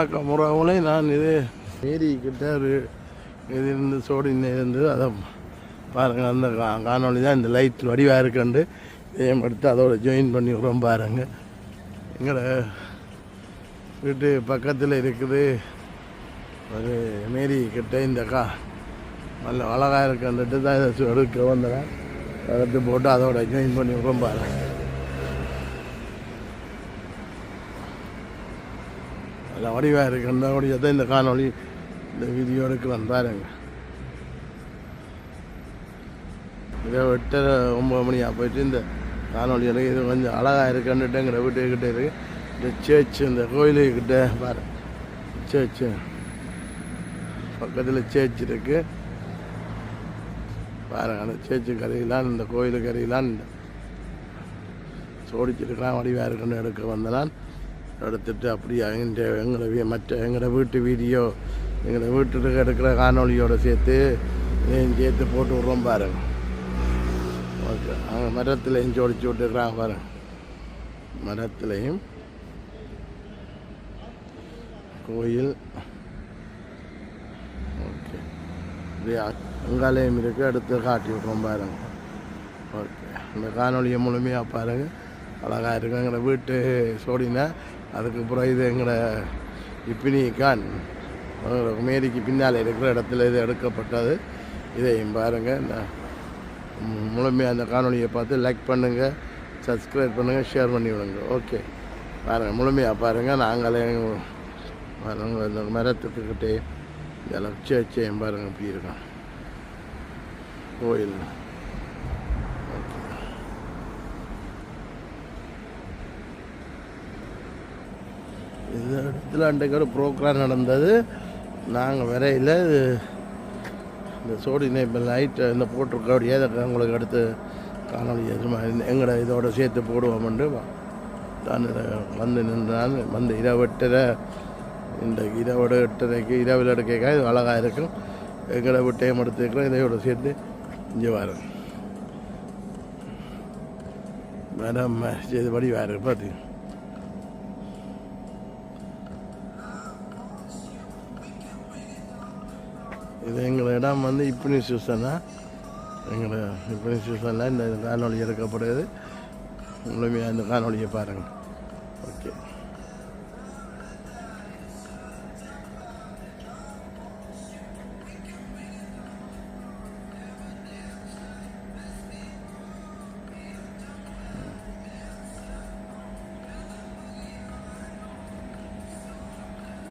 வணக்கம். நான் இது ஏரிக்கிட்ட ஒரு இது இருந்து சோடின்னு இருந்து அதை பாருங்கள் அந்த கா காணொளி தான் இந்த லைட் வடிவாக இருக்குண்டு. இதையும் எடுத்து அதோட ஜாயின் பண்ணி விடுறோம் பாருங்கள் எங்களோட வீட்டு பக்கத்தில் இருக்குது ஒரு மேரி கிட்ட இந்த கா நல்ல அழகாக இருக்குன்ட்டு தான் இதை எடுக்க வந்துடுறேன் எடுத்து போட்டு அதோட ஜாயின் பண்ணி விடுறோம் பாருங்கள் நல்ல வடிவாக இருக்கு. அந்த இந்த காணொளி இந்த வீடியோ எடுக்கலாம் பாருங்க இதை விட்டு ஒம்பது மணியாக போயிட்டு இந்த காணொலி எனக்கு இது கொஞ்சம் அழகாக இருக்குன்னுட்டு எங்கள் வீட்டுக்கிட்ட இருக்கு. இந்த சேர்ச்சு இந்த கோயிலுக்கிட்ட பாரு. சேர்ச்சு பக்கத்தில் சேர்ச் இருக்கு. பாருங்க அந்த சேர்ச்சு கரையிலான் இந்த கோயிலுக்கு கரையிலான் சோடிச்சிருக்கலாம் வடிவாக இருக்குன்னு எடுக்க வந்தனான். எடுத்துட்டு அப்படியே? எங்கள் எங்களை மற்ற எங்களோட வீட்டு வீடியோ எங்களை வீட்டுக்கு எடுக்கிற காணொலியோடு சேர்த்து இதையும் சேர்த்து போட்டு விட்றோம் பாருங்க. ஓகே. அங்கே மரத்துலையும் ஜோடிச்சு விட்டுக்கிறாங்க பாருங்க. மரத்துலையும் கோயில். ஓகே. இது அங்காலயம் இருக்குது அடுத்து காட்டி விட்றோம் பாருங்க. ஓகே. இந்த காணொலியை முழுமையாக பாருங்கள் அழகாக இருக்கும் எங்களோட வீட்டு சோடினா அதுக்கப்புறம் இது எங்களோட இப்பினி கான். எங்களோட மேரிக்கு பின்னால் இருக்கிற இடத்துல இது எடுக்கப்பட்டது. இதையும் பாருங்கள் இந்த முழுமையாக அந்த காணொலியை பார்த்து லைக் பண்ணுங்கள் சப்ஸ்கிரைப் பண்ணுங்கள் ஷேர் பண்ணி விடுங்க. ஓகே பாருங்கள் முழுமையாக பாருங்கள் நாங்களே பாருங்கள் இந்த மரத்துக்கிட்டே இதெல்லாம் சேச்சையும் பாருங்கள் எப்படி இருக்கோம். கோயில். இந்த இடத்துல அன்றைக்கு ஒரு ப்ரோக்ராம் நடந்தது. நாங்கள் வரையில் இந்த சோடி இப்போ லைட்டு இந்த போட்டிருக்கோடைய அதை உங்களுக்கு அடுத்து காணொலி எதுவுமா எங்களோட இதோட சேர்த்து போடுவோம்ண்டு தான் வந்து நின்றான் வந்து இரவு எட்டரை இந்த இரவு எட்டரைக்கு இரவில் எடுக்க இது அழகாக இருக்கும். எங்களை விட்டையும் எடுத்துக்கிறோம் இதையோட சேர்த்து இங்கே வரும் மேடம் இது இதுபடி வேறு பார்த்து இது எங்கள் இடம் வந்து இப்பனி சூசனா எங்களை இப்பனி சூசனில் இந்த காணொலி எடுக்கப்படுது முழுமையாக இந்த காணொலியை பாருங்கள். ஓகே.